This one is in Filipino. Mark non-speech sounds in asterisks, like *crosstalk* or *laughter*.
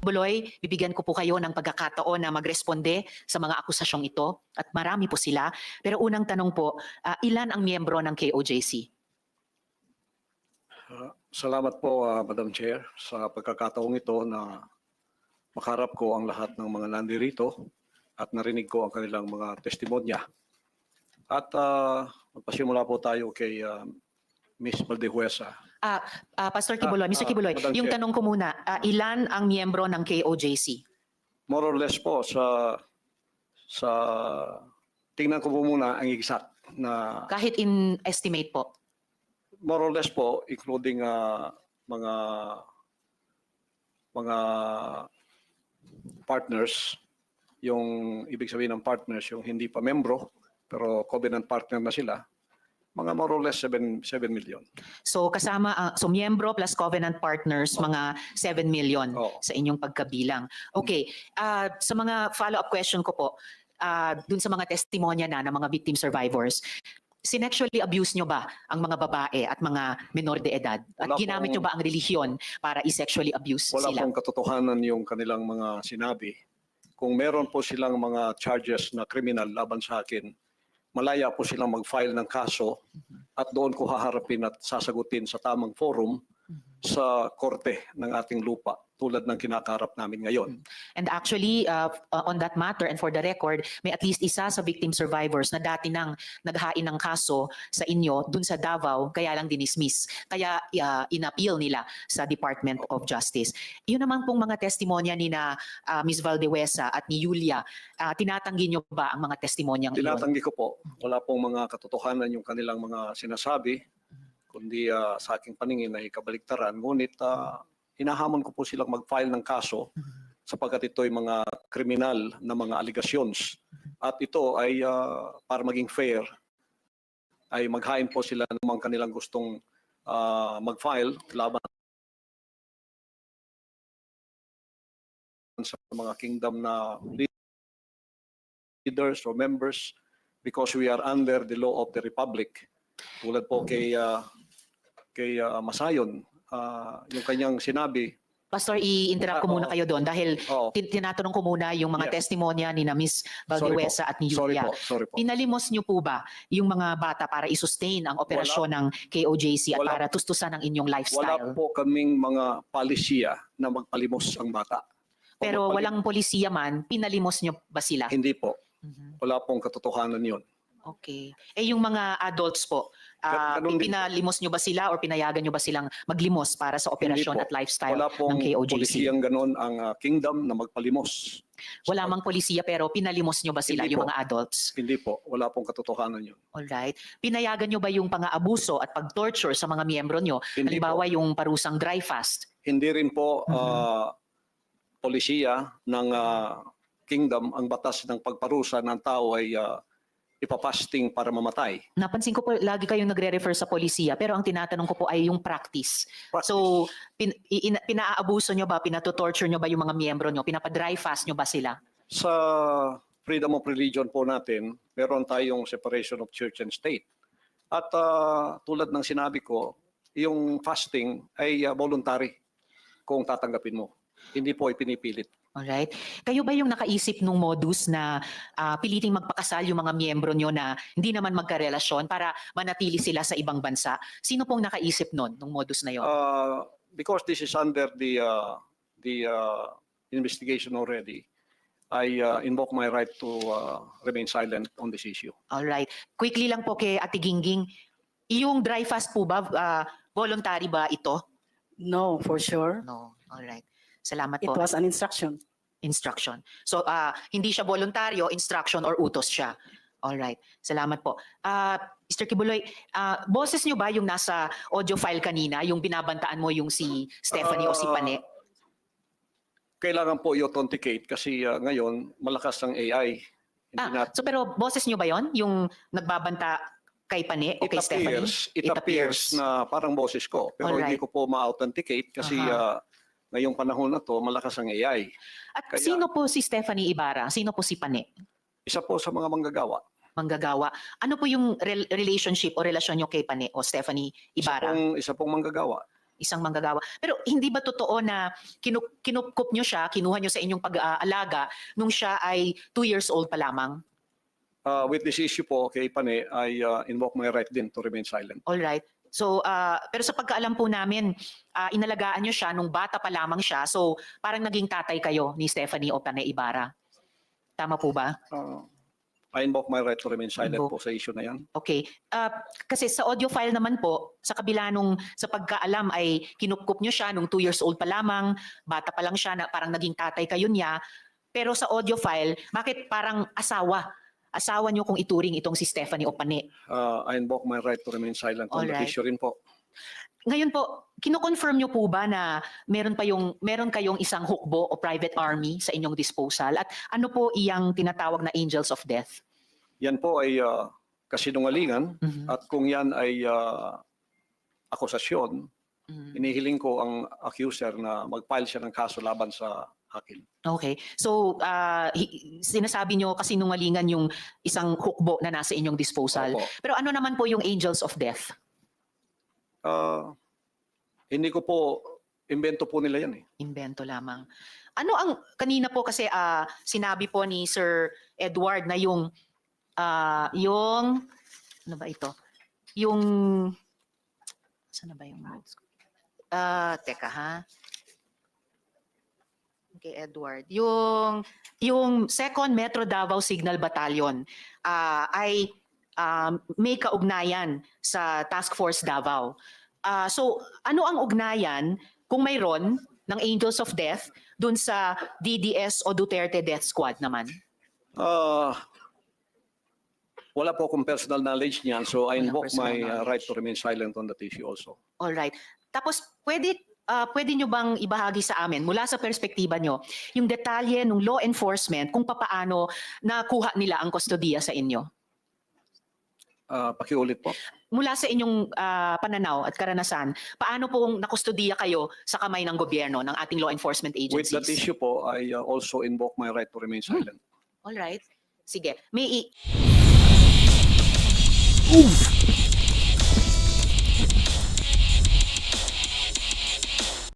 Buloy, bibigyan ko po kayo ng pagkakataon na magresponde sa mga akusasyong ito at marami po sila. Pero unang tanong po, ah, ilan ang miyembro ng KOJC? Uh, Salamat po, uh, Madam Chair, sa pagkakataong ito na makarap ko ang lahat ng mga nandirito at narinig ko ang kanilang mga testimonya. At uh, magpasimula po tayo kay uh, Ms. Valdehuesa. Ah, Pastor Ah, Kibuloy, Mr. ah, Kibuloy, Madam yung Chair. tanong ko muna, ah, ilan ang miyembro ng KOJC? More or less po sa sa tingnan ko po muna ang exact na Kahit in estimate po. more or less po including uh, mga mga partners yung ibig sabihin ng partners yung hindi pa membro pero covenant partner na sila mga more or less 7 7 million. So kasama, ah, so miyembro plus covenant partners, mga 7 million Oo. sa inyong pagkabilang. Okay, ah, sa mga follow-up question ko po, ah, dun sa mga testimonya na ng mga victim survivors, sinexually abuse nyo ba ang mga babae at mga menor de edad? At Wala ginamit nyo pong- ba ang relihiyon para i-sexually abuse Wala sila? pong katotohanan yung kanilang mga sinabi. Kung meron po silang mga charges na criminal laban sa akin, malaya po silang mag-file ng kaso at doon ko haharapin at sasagutin sa tamang forum sa korte ng ating lupa tulad ng kinakaharap namin ngayon. And actually, uh, on that matter and for the record, may at least isa sa victim survivors na dati nang naghain ng kaso sa inyo dun sa Davao, kaya lang dinismiss. Kaya uh, inappeal nila sa Department of Justice. Yun naman pong mga testimonya ni na uh, Ms. Valdewesa at ni Yulia, uh, tinatanggi nyo ba ang mga testimonyang iyon? Tinatanggi ko po, wala pong mga katotohanan yung kanilang mga sinasabi, kundi ah, sa aking paningin ay kabaligtaran. Ngunit ah, hinahamon ko po silang mag-file ng kaso *laughs* sapagkat ito ay mga kriminal na mga allegations. At ito ay ah, para maging fair, ay maghain po sila ng mga kanilang gustong ah, mag-file laban sa mga kingdom na leaders or members because we are under the law of the republic. Tulad po kay ah, kay ah, Masayon, ah, yung kanyang sinabi, Pastor, i-interrupt ko Ah, muna oo. kayo doon dahil tin- tinatanong ko muna yung mga Yeah. testimonya ni na Ms. Valdewesa at ni sorry Yulia. po, sorry po. Pinalimos niyo po ba yung mga bata para i-sustain ang operasyon ng KOJC at Wala. para tustusan ang inyong Wala lifestyle? po kaming mga palisiya na magpalimos ang bata. O Pero magpalim- walang polisiya man, pinalimos niyo ba sila? Hindi po. Mhm. Wala pong katotohanan yun. Okay. Eh yung mga adults po, ah, Ganun din po. pinalimos niyo ba sila or pinayagan niyo ba silang maglimos para sa operasyon po. at lifestyle Wala pong ng KOJC? polisiyang ganon ang ah, kingdom na magpalimos. Wala mang polisiya pero pinalimos niyo ba sila Hindi yung po. mga adults? Hindi po. Wala pong katotohanan yun. Alright. Pinayagan niyo ba yung pang-aabuso at pag-torture sa mga miyembro niyo? Hindi po. Halimbawa yung parusang dry fast. Hindi rin po Mhm. ah, polisiya ng ah, kingdom ang batas ng pagparusa ng tao ay ah, ipapasting para mamatay. Napansin ko po lagi kayong nagre-refer sa polisiya pero ang tinatanong ko po ay yung practice. Practice. So pin, i- ina- pinaabuso nyo ba, pinatotorture nyo ba yung mga miyembro nyo, pinapa-dry fast nyo ba sila? Sa freedom of religion po natin, meron tayong separation of church and state. At ah, tulad ng sinabi ko, yung fasting ay ah, voluntary kung tatanggapin mo. Hindi po ipinipilit. Alright. Kayo ba yung nakaisip nung modus na ah, piliting magpakasal yung mga miyembro nyo na hindi naman magkarelasyon para manatili sila sa ibang bansa? Sino pong nakaisip nun, nung modus na yon? Uh, because this is under the uh, the uh, investigation already, I uh, invoke my right to uh, remain silent on this issue. Alright. Quickly lang po kay Ate Gingging, yung dry fast po ba, ah, voluntary ba ito? No, for sure. No. Alright. Salamat It po. was an instruction. instruction. So ah hindi siya voluntaryo, instruction or utos siya. All right. Salamat po. Ah Mr. Kibuloy, ah boses niyo ba yung nasa audio file kanina, yung binabantaan mo yung si Stephanie o si Ah, Pane? Kailangan po i-authenticate kasi uh, ngayon malakas ang AI. Hindi Ah, nat- so pero boses niyo ba yon yung nagbabanta kay Pane o it kay Stephanie? appears, it, It appears appears. na parang boses ko. Pero hindi Alright. ko po ma-authenticate kasi Aha. uh, ngayong panahon na to malakas ang AI. At kaya- sino po si Stephanie Ibarra? Sino po si Pane? Isa po sa mga manggagawa. manggagawa. Ano po yung rel- relationship o relasyon nyo kay Pane o Stephanie Isa Ibarra? pong, isa pong manggagawa. isang manggagawa. Pero hindi ba totoo na kinup, kinupkup nyo siya, kinuha nyo sa inyong pag-aalaga nung siya ay two years old pa lamang? Uh, with this issue po kay Pane, I uh, invoke my right din to remain silent. All right. So, ah, pero sa pagkaalam po namin, ah, inalagaan nyo siya nung bata pa lamang siya. So, parang naging tatay kayo ni Stephanie o Pane Ibarra. Tama po ba? Uh, I invoke my right to remain silent Invoke. po sa issue na yan. Okay. Ah, kasi sa audio file naman po, sa kabila nung sa pagkaalam ay kinupkup nyo siya nung two years old pa lamang, bata pa lang siya, na parang naging tatay kayo niya. Pero sa audio file, bakit parang asawa? Asawa nyo kung ituring itong si Stephanie Opane. Uh, I invoke my right to remain silent on Alright. issue rin po. Ngayon po, kino-confirm nyo po ba na meron pa yung meron kayong isang hukbo o private army sa inyong disposal? At ano po iyang tinatawag na angels of death? Yan po ay uh, kasinungalingan Mhm. at kung yan ay uh, akusasyon, Mhm. inihiling ko ang accuser na mag-file siya ng kaso laban sa akin. Okay. So, hi- sinasabi nyo kasi nungalingan yung isang hukbo na nasa inyong disposal. Opo. Pero ano naman po yung angels of death? Uh, hindi ko po, invento po nila yan eh. Invento lamang. Ano ang, kanina po kasi ah, sinabi po ni Sir Edward na yung, ah, yung, ano ba ito? Yung, saan na ba yung notes ko? Ah, teka ha. Okay, Edward. Yung, yung Second Metro Davao Signal Battalion ah, ay um, may kaugnayan sa Task Force Davao. Ah, so, ano ang ugnayan kung mayroon ng Angels of Death dun sa DDS o Duterte Death Squad naman? Uh, wala po akong personal knowledge niyan, so I invoke my uh, right to remain silent on that issue also. All right. Tapos pwede ah, pwede nyo bang ibahagi sa amin mula sa perspektiba nyo yung detalye ng law enforcement kung papaano nakuha nila ang kustodiya sa inyo? Uh, pakiulit po. Mula sa inyong ah, pananaw at karanasan, paano pong nakustodiya kayo sa kamay ng gobyerno ng ating law enforcement With agencies? that issue po, I uh, also invoke my right to remain silent. All right. Sige. May i- Oof.